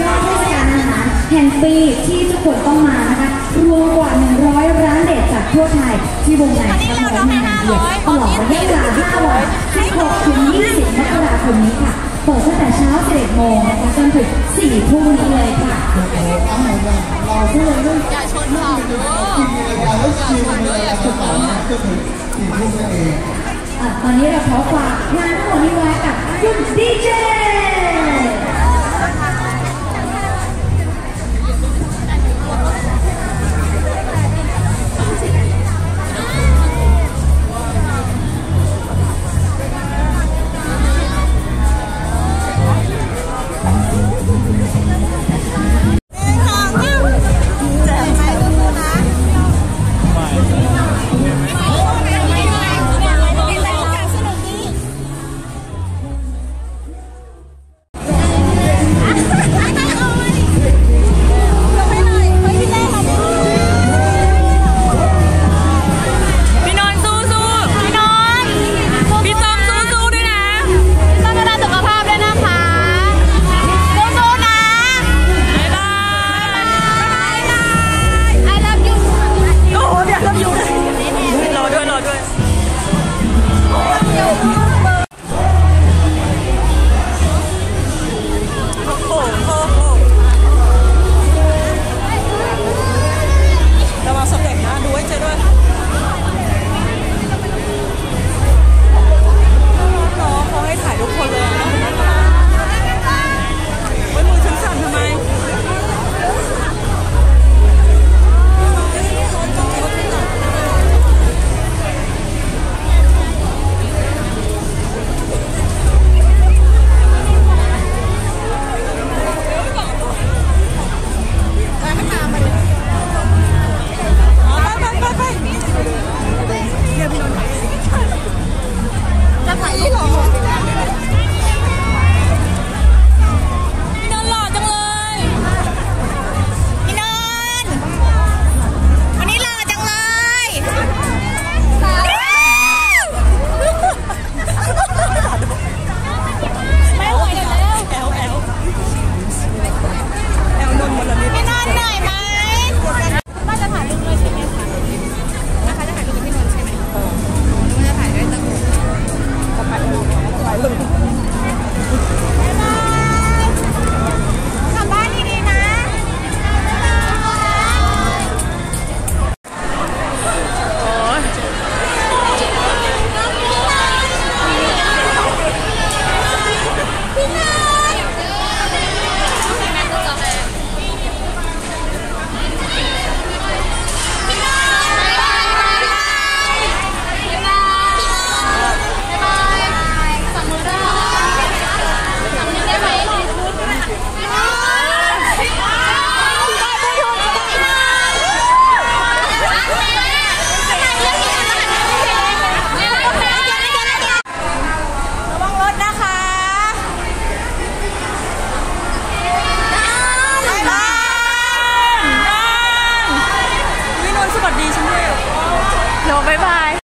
ยอดเทศกาลอาหารแห่งปีที่ทุกคนต้องมานะคะรวมกว่า 100 ร้านเด็ดจากทั่วไทยที่วงในทำร้มีงานเดียวตลอดระยะเวลา5วัน16ถึง20มกราคมนี้ค่ะ เปิดตั้งแต่เช้า11โมงนะคะจนถึง4ทุ่มนี้เลยค่ะเราพูดเรื่องอย่าชนเผ่าเด้อกินรย่ารแล้วคิวในรายการสุดท้ายก็ถึงสี่ทุ่มนั่นเองอ่ตอนนี้เราขอฝากงานทั้งหมดนี้ไว้กับคุณดีเจ